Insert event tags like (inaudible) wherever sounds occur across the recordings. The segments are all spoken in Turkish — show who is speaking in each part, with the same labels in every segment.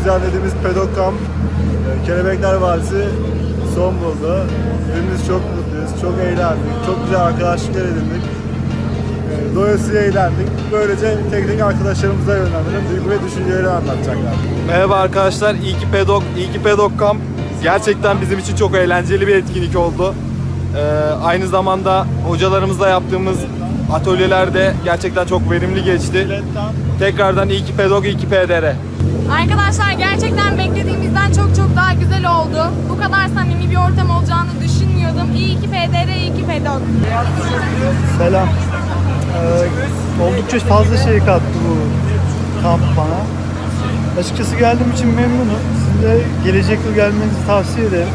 Speaker 1: düzenlediğimiz pedok kamp e, Kelebekler Vadisi son buldu. Hepimiz çok mutluyuz, çok eğlendik, çok güzel arkadaşlıklar edindik. E, Doyasıya eğlendik. Böylece tek tek arkadaşlarımıza yönlendirip duygu ve düşünceleri anlatacaklar. Merhaba arkadaşlar, iyi ki pedok, iyi ki pedok kamp. Gerçekten bizim için çok eğlenceli bir etkinlik oldu. Ee, aynı zamanda hocalarımızla yaptığımız atölyelerde gerçekten çok verimli geçti. Tekrardan iyi ki pedok, iyi ki PDR.
Speaker 2: Arkadaşlar gerçekten beklediğimizden çok çok daha güzel oldu. Bu kadar samimi bir ortam olacağını düşünmüyordum. İyi ki PDR, iyi ki PEDOK.
Speaker 3: Selam. Ee, oldukça fazla şey kattı bu kamp bana. Açıkçası geldiğim için memnunum. Size de gelecek yıl gelmenizi tavsiye ederim.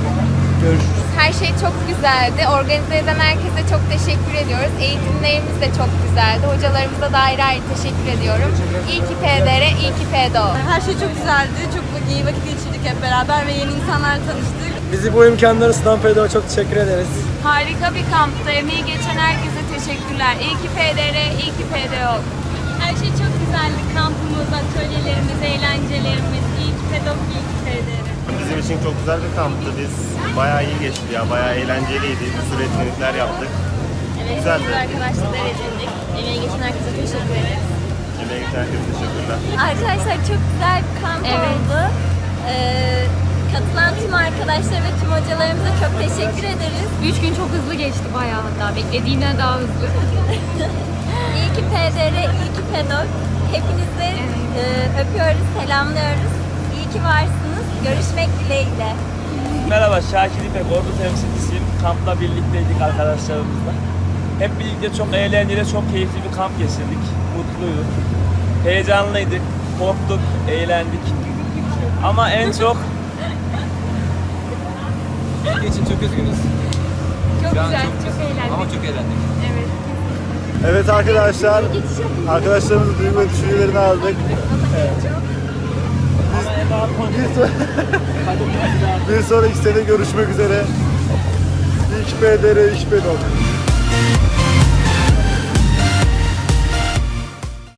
Speaker 3: Görüşürüz.
Speaker 4: Her şey çok güzeldi. Organize eden herkese çok teşekkür ediyoruz. Eğitimlerimiz de çok güzeldi. Hocalarımıza da ayrı ayrı teşekkür ediyorum. İyi ki PDR, iyi ki PDO.
Speaker 2: Her şey çok güzeldi. Çok iyi vakit geçirdik hep beraber ve yeni insanlarla tanıştık.
Speaker 5: Bizi bu imkanları sunan Pedro'ya çok teşekkür ederiz.
Speaker 2: Harika bir kampta. Emeği geçen herkese teşekkürler. İyi ki PDR, iyi ki PDO.
Speaker 6: Her şey çok güzeldi. Kampımız, atölyelerimiz, eğlencelerimiz. İyi ki
Speaker 7: için çok güzel bir kamptı. Biz bayağı iyi geçti ya. Bayağı eğlenceliydi. Bir sürü etkinlikler yaptık.
Speaker 6: Evet,
Speaker 7: Güzeldi.
Speaker 6: güzel arkadaşlıklar edindik. Emeği geçen herkese teşekkür ederiz.
Speaker 7: Emeğe geçen herkese teşekkürler.
Speaker 4: Arkadaşlar çok güzel bir kamp oldu. Ee, katılan tüm arkadaşlar ve tüm hocalarımıza çok teşekkür ederiz.
Speaker 2: Üç gün çok hızlı geçti bayağı hatta. Beklediğimden daha hızlı. (laughs)
Speaker 4: İyi ki PDR, iyi ki PEDOK. Hepinizi e, öpüyoruz, selamlıyoruz. İyi ki varsınız. Görüşmek dileğiyle.
Speaker 5: Merhaba Şakir İpek, ordu temsilcisiyim. Kampla birlikteydik arkadaşlarımızla. Hep birlikte çok eğlenceli, çok keyifli bir kamp geçirdik. Mutluyduk. Heyecanlıydık, korktuk, eğlendik. Ama en çok... Geçin çok üzgünüz.
Speaker 2: Çok güzel, çok eğlendik.
Speaker 5: Ama çok eğlendik.
Speaker 2: Evet.
Speaker 1: Evet arkadaşlar, arkadaşlarımızın duygu ve düşüncelerini aldık. Bir, so- (laughs) bir sonraki sene görüşmek üzere. PDR, iyi ki pedok.